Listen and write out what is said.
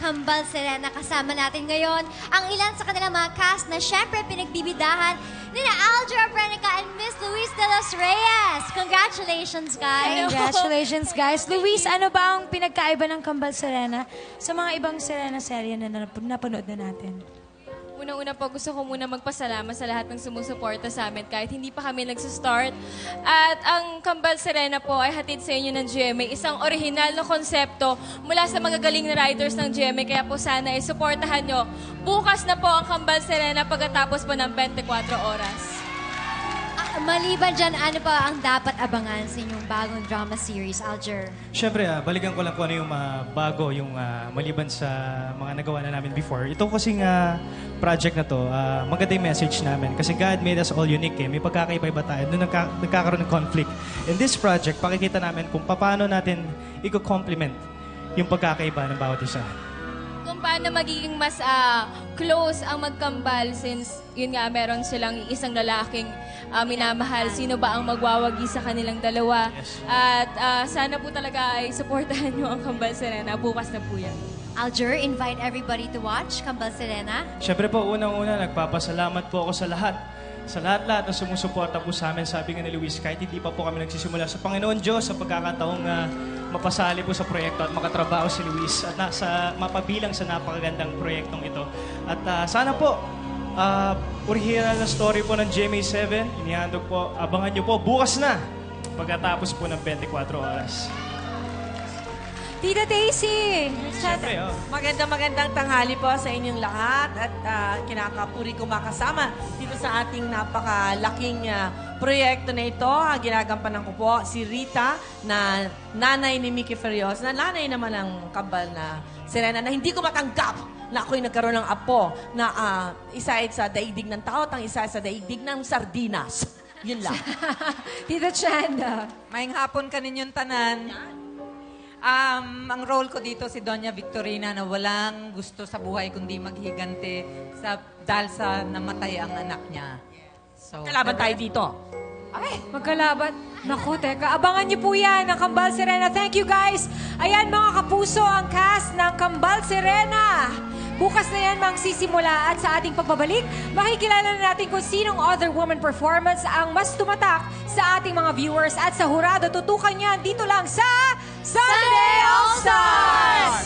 Kambal Serena kasama natin ngayon. Ang ilan sa kanilang mga cast na syempre pinagbibidahan ni na Aldra Brenica and Miss Luis de los Reyes. Congratulations, guys! Congratulations, guys. Luis, ano ba ang pinagkaiba ng Kambal Serena sa mga ibang Serena serye na nap- napanood na natin? Unang-una po, gusto ko muna magpasalamat sa lahat ng sumusuporta sa amin kahit hindi pa kami nagsistart. At ang Kambal Serena po ay hatid sa inyo ng GMA, isang orihinal na konsepto mula sa magagaling na writers ng GMA. Kaya po sana ay supportahan nyo. Bukas na po ang Kambal Serena pagkatapos po ng 24 oras. Ah, maliban dyan, ano pa ang dapat abangan sa inyong bagong drama series, Alger? Siyempre, ah, balikan ko lang kung ano yung ah, bago, yung ah, maliban sa mga nagawa na namin before. Ito kasing ah, project na to, ah, maganda yung message namin. Kasi God made us all unique eh. May pagkakaiba-iba tayo. Doon nagka- nagkakaroon ng conflict. In this project, pakikita namin kung paano natin i-complement yung pagkakaiba ng bawat isa. Kung paano magiging mas ah, close ang magkambal since yun nga meron silang isang lalaking ah, minamahal. Sino ba ang magwawagi sa kanilang dalawa? Yes. At ah, sana po talaga ay supportahan nyo ang Kambal Serena. Bukas na po yan. Alger, invite everybody to watch Kambal Serena. Siyempre po, unang-una, nagpapasalamat po ako sa lahat. Sa lahat-lahat na sumusuporta po sa amin, sabi nga ni Luis, kahit hindi pa po kami nagsisimula sa Panginoon Diyos sa pagkakataong ah, mapasali po sa proyekto at makatrabaho si Luis at nasa, mapabilang sa napakagandang proyektong ito. At ah, sana po, ah, original na story po ng GMA7, inihandog po, abangan nyo po bukas na pagkatapos po ng 24 oras. Tita Daisy! Siyempre, oh. Magandang magandang tanghali po sa inyong lahat at ah, kinakapuri ko makasama dito sa ating napakalaking ah, proyekto na ito. Ah, ginagampanan ko po si Rita na nanay ni Mickey Ferios na nanay naman ng kabal na Serena na hindi ko matanggap na ako'y nagkaroon ng apo na ah, isa ay sa daigdig ng tao at ang isa ay sa daigdig ng sardinas. Yun lang. Tita Chanda. Maing hapon ka ninyong tanan. Um, ang role ko dito si Doña Victorina na walang gusto sa buhay kundi maghigante sa dahil sa namatay ang anak niya. So, Kalaban tayo dito. Ay, magkalaban. Naku, teka. Abangan niyo po yan ng Kambal Serena. Thank you, guys. Ayan, mga kapuso, ang cast ng Kambal Serena. Bukas na yan magsisimula at sa ating pagbabalik, makikilala na natin kung sinong other woman performance ang mas tumatak sa ating mga viewers at sa hurado tutukan yan dito lang sa Sunday All Stars.